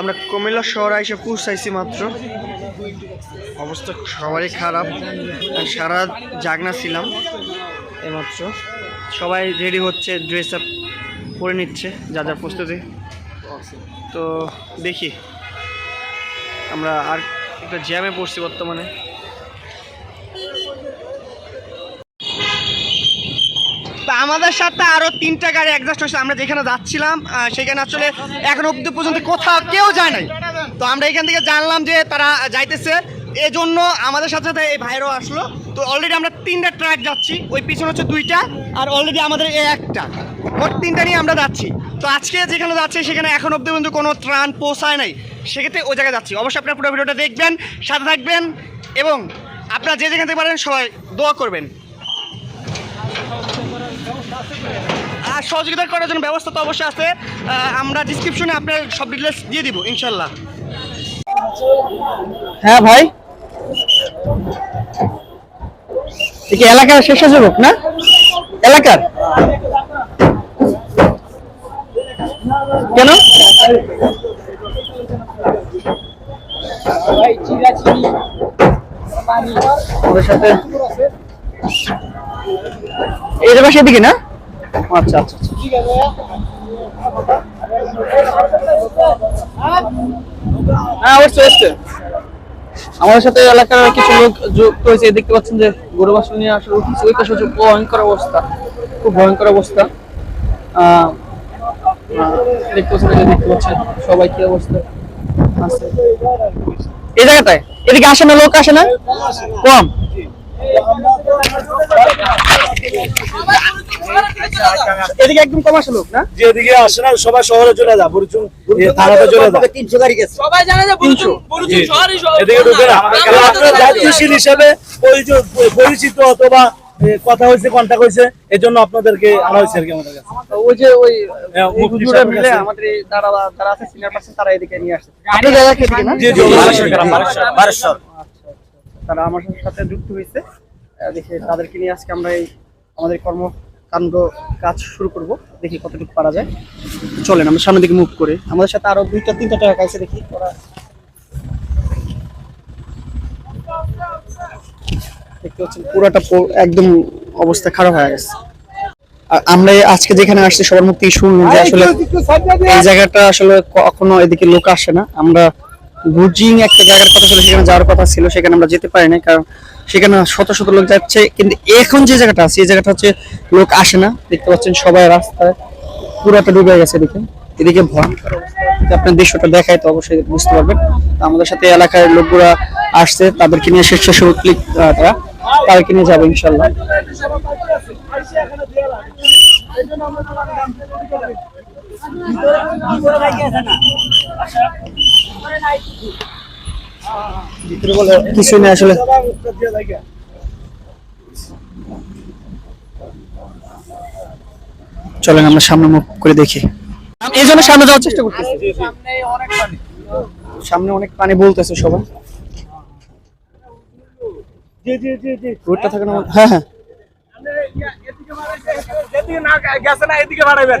আমরা কুমিল্লা শহরে এসে পৌঁছাইছি মাত্র। অবস্থা সবারই খারাপ। সারা জাগনা ছিলাম এইমাত্র। সবাই রেডি হচ্ছে ড্রেস আপ করে নিচ্ছে, যা যা প্রস্তুতি। তো দেখি, আমরা আর একটা জ্যামে পড়ছি বর্তমানে। আমাদের সাথে আরও তিনটা গাড়ি অ্যাডজাস্ট হয়েছে। আমরা যেখানে যাচ্ছিলাম সেখানে আসলে এখন অব্দি পর্যন্ত কোথাও কেউ যায় নাই। তো আমরা এখান থেকে জানলাম যে তারা যাইতেছে। এই জন্য আমাদের সাথে সাথে এই ভাইরাও আসলো। তো অলরেডি আমরা তিনটা ট্রাক যাচ্ছি। ওই পিছনে হচ্ছে দুইটা, আর অলরেডি আমাদের এই একটা। মোট তিনটা নিয়ে আমরা যাচ্ছি। তো আজকে যেখানে যাচ্ছি, সেখানে এখন অব্দি পর্যন্ত কোনো ত্রাণ পৌঁছায় নাই। সেক্ষেত্রে ওই জায়গায় যাচ্ছি। অবশ্যই আপনার পুরো ভিডিওটা দেখবেন, সাথে থাকবেন, এবং আপনারা যে যেখানে থেকে পারেন, সবাই দোয়া করবেন। আর সহযোগিতা করার জন্য ব্যবস্থা তো অবশ্যই আছে। আমরা ডিসক্রিপশনে আপনার সব ডিটেলস দিয়ে দিব ইনশাল্লাহ হ্যাঁ ভাই। কি এলাকার স্বেচ্ছাসেবক না? এলাকার? কেন? ওদের সাথে জায়গা সেদিকে না? আচ্ছা আচ্ছা আচ্ছা। হ্যাঁ অবশ্যই এসছে আমাদের সাথে এলাকার কিছু লোক যুক্ত হয়েছে দেখতে পাচ্ছেন যে গরু বাসন নিয়ে আসলে উঠেছে ওই হচ্ছে ভয়ঙ্কর অবস্থা, খুব ভয়ঙ্কর অবস্থা। দেখতে পাচ্ছেন দেখতে পাচ্ছেন, সবাই কি অবস্থা আছে? এই জায়গাটায়, এদিকে আসে না, লোক আসে না? কম। এদিকে একদম কম আসে লোক না? যেদিকে আসে না সবাই শহরে চলে যা বুরুচুং থানাতে চলে যা তিনশো গাড়ি গেছে? সবাই জানে যে তিনশো। বরুচুং বরুচুং শহরই এদিকে ঢুকে না। আপনার দায়িত্বশীল হিসেবে পরিচিত অথবা কথা হয়েছে কন্ট্যাক্ট হয়েছে এই জন্য আপনাদেরকে আনা হয়েছে আর কি আমাদের কাছে। ওই যে ওই হ্যাঁ, হুজুরা মিলে আমাদের যারা যারা আছে সিনিয়র পার্সন তারা এদিকে নিয়ে আসছে আপনার জায়গা থেকে না? জি জি বারেশ্বর তারা আমার সাথে যুক্ত হয়েছে। দেখি তাদেরকে নিয়ে আজকে আমরা এই আমাদের কর্মকাণ্ড কাজ শুরু করব দেখি কতটুকু পারা যায়। চলেন আমরা সামনের দিকে মুভ করে। আমাদের সাথে আরও দুইটা তিনটা টাকা আছে দেখি ওরা দেখতে পাচ্ছেন পুরোটা একদম অবস্থা খারাপ হয়ে গেছে। আর আমরা আজকে যেখানে আসছি সবার মুখ থেকে শুনলাম যে আসলে এই জায়গাটা আসলে কখনো এদিকে লোক আসে না। আমরা গুজিং একটা জায়গার কথা ছিল, সেখানে যাওয়ার কথা ছিল, সেখানে আমরা যেতে পারি না কারণ সেখানে শত শত লোক যাচ্ছে। কিন্তু এখন যে জায়গাটা আছে, এই জায়গাটা হচ্ছে লোক আসে না, দেখতে পাচ্ছেন সবাই রাস্তায় পুরোটা ডুবে গেছে এদিকে। এদিকে ভয়ঙ্কর আপনার দৃশ্যটা দেখায়, তো অবশ্যই বুঝতে পারবেন। আমাদের সাথে এলাকার লোকগুলা আসছে, তাদেরকে নিয়ে স্বেচ্ছাসেবক ক্লিক তারা, তাদেরকে নিয়ে যাব ইনশাল্লাহ ভিতরে কিছুই নেই আসলে। চলেন আমরা সামনে মুখ করে দেখি। এই জন্য সামনে যাওয়ার চেষ্টা করতেছি। সামনে অনেক পানি বলতেছে সবাই। রোডটা থাকে না? হ্যাঁ হ্যাঁ যেদিকে না গেছে না এদিকে বাড়াইবেন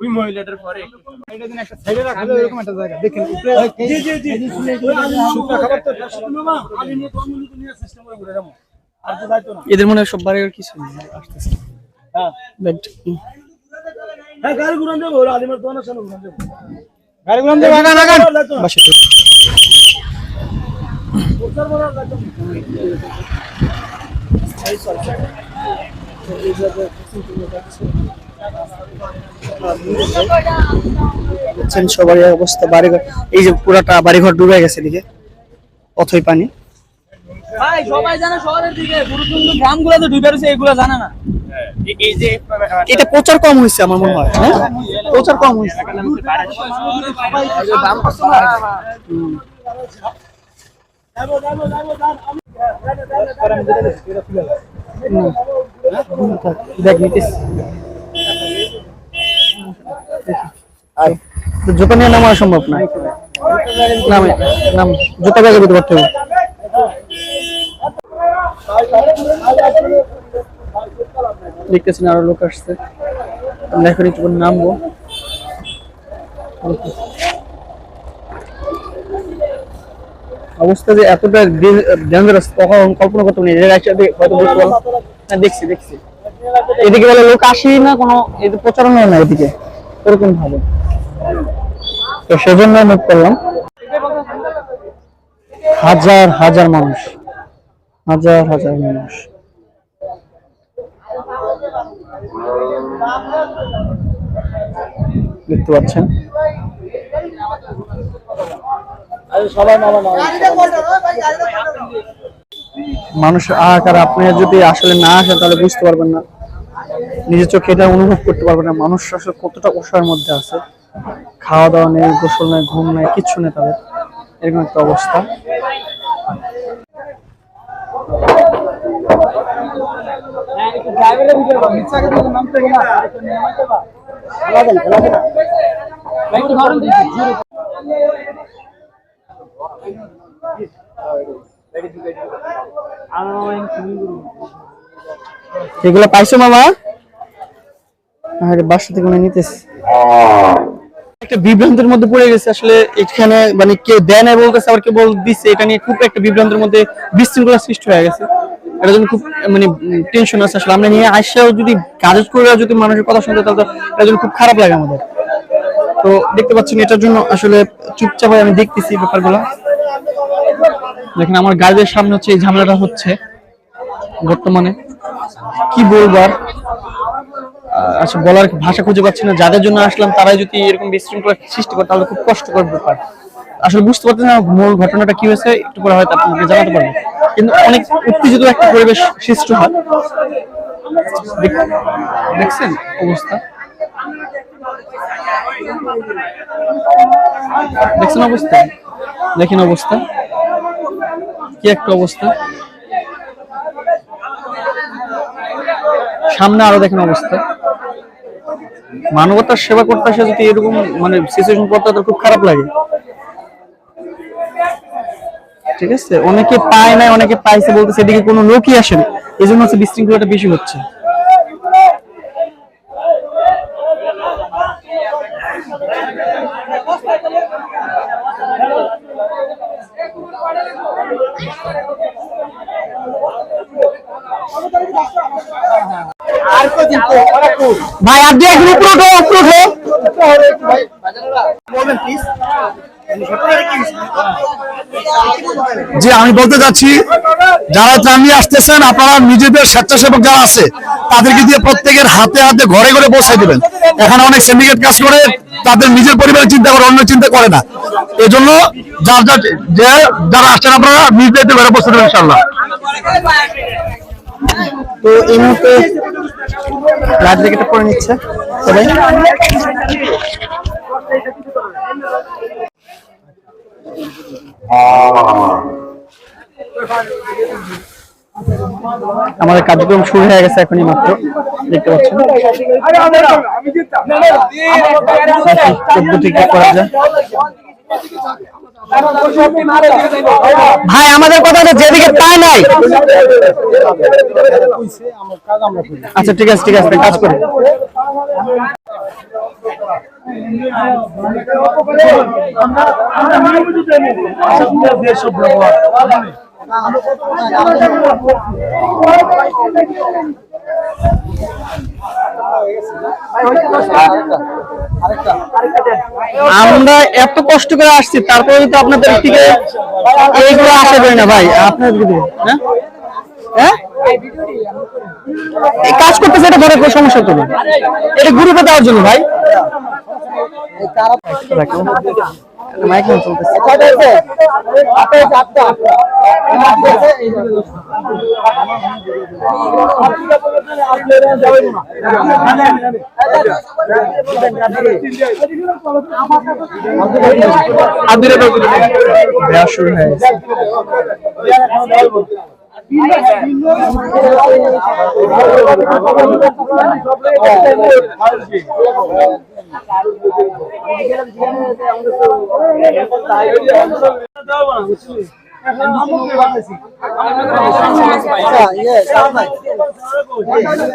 জি জি একটা জায়গা। ওই মহিলাটার পরে জি জি জি। এদের মনে হয় সব বাড়ি কিছু আসতেছে। হ্যাঁ। হ্যাঁ গাড়ি ঘুরান যাব আলিমের দোকানের সামনে ঘুরান যাব গাড়ি গুলো দিয়ে আগান আগান। বাসাতে দেখছেন সবারই অবস্থা বাড়িঘর এই যে পুরাটা বাড়িঘর ডুবে গেছে দিকে অথই পানি। ভাই সবাই জানে শহরের দিকে বরুচুং গ্রামগুলো তো ডুবে রয়েছে এগুলো জানে না। এটা প্রচার কম হয়েছে আমার মনে হয় হ্যাঁ? প্রচার কম হয়েছে। দেখ নিতিস জুতা নিয়ে নামা সম্ভব না। জুতা ব্যাগে দিতে পারতে দেখতেছেন আরও লোক আসছে। এখন একটু নামবো। অবস্থা যে এতটা ডেঞ্জারাস কখন কল্পনা করতে পারি এর হয়তো হ্যাঁ দেখছি দেখছি। এদিকে বলে লোক আসেই না, কোনো প্রচারণা হয় না এদিকে। এরকম ভাবে তো সেজন্য নোট করলাম। হাজার হাজার মানুষ। হাজার হাজার মানুষ। দেখতে পাচ্ছেন। মানুষ আহাকার আপনি যদি আসলে না আসেন, তাহলে বুঝতে পারবেন না। নিজের চোখে এটা অনুভব করতে পারবেন না। মানুষ আসলে কতটা অসহায়ের মধ্যে আছে। খাওয়া দাওয়া নেই, গোসল নেই, ঘুম নেই, কিচ্ছু নেই তাদের। এরকম একটা অবস্থা। এগুলো পাইছো মামা? বাসা থেকে নিতেছে। একটা বিভ্রান্তের মধ্যে পড়ে গেছে। আসলে এখানে মানে কে দেয় না বলতেছে, আবার কে বল দিচ্ছে এটা নিয়ে খুব একটা বিভ্রান্তের মধ্যে বিশৃঙ্খলা সৃষ্টি হয়ে গেছে। এটা জন্য খুব মানে টেনশন আছে। আসলে আমরা নিয়ে আসলেও যদি কাজ করে যদি মানুষের কথা শুনতে তাহলে এটা জন্য খুব খারাপ লাগে আমাদের। তো দেখতে পাচ্ছেন, এটার জন্য আসলে চুপচাপ আমি দেখতেছি ব্যাপারগুলো। দেখেন, আমার গাড়ির সামনে হচ্ছে এই ঝামেলাটা হচ্ছে বর্তমানে। কি বলবার আচ্ছা বলার ভাষা খুঁজে পাচ্ছি না। যাদের জন্য আসলাম, তারাই যদি এরকম বিশৃঙ্খলা সৃষ্টি করে, তাহলে খুব কষ্টকর ব্যাপার। আসলে বুঝতে পারতেছি না মূল ঘটনাটা কি হয়েছে, একটু পরে হয়তো আপনাকে জানাতে পারব। কিন্তু অনেক উত্তেজিত একটা পরিবেশ সৃষ্টি হয়। দেখছেন অবস্থা? দেখছেন অবস্থা? দেখেন অবস্থা? কি একটা অবস্থা? সামনে আরও দেখেন অবস্থা। মানবতার সেবা করতে আসে যদি এরকম মানে সিচুয়েশন পড়তে হয়, তো খুব খারাপ লাগে। ঠিক আছে? অনেকে পায় না অনেকে পাইছে বলতেছে এদিকে কোনো লোকই আসে না এই জন্য হচ্ছে বিশৃঙ্খলাটা বেশি হচ্ছে। ভাই আপনি একদম উপরে উঠো উপরে উঠো। যে আমি বলতে যাচ্ছি যারা ত্রাণ নিয়ে আসতেছেন আপনারা নিজেদের স্বেচ্ছাসেবক যারা আছে তাদেরকে দিয়ে প্রত্যেকের হাতে হাতে ঘরে ঘরে পৌঁছাই দেবেন। এখানে অনেক সিন্ডিকেট কাজ করে তাদের নিজের পরিবারের চিন্তা করে অন্য চিন্তা করে না। এজন্য যার যার যে যারা আসছেন আপনারা নিজ দায়িত্বে ঘরে পৌঁছে দেবেন ইনশাল্লাহ তো এই মুহূর্তে লাইফ জ্যাকেটটা পরে নিচ্ছে সবাই। আমাদের কার্যক্রম শুরু হয়ে গেছে এখনই মাত্র দেখতে পাচ্ছেন। চোদ্দ থেকে করা যায়। ভাই আমাদের কথা যেদিকে তাই নাই আচ্ছা ঠিক আছে ঠিক আছে কাজ করি আমরা এত কষ্ট করে আসছি তারপরে তো আপনাদের থেকে এইগুলো আশা করি না ভাই আপনাদের দিকে। হ্যাঁ? হ্যাঁ? এই কাজ করতেছে এটা ধরে কোনো সমস্যা তো এটা গ্রুপে দেওয়ার জন্য ভাই। মাইক চলতেছে। শুরু হয়ে আমাদের 三多朋我一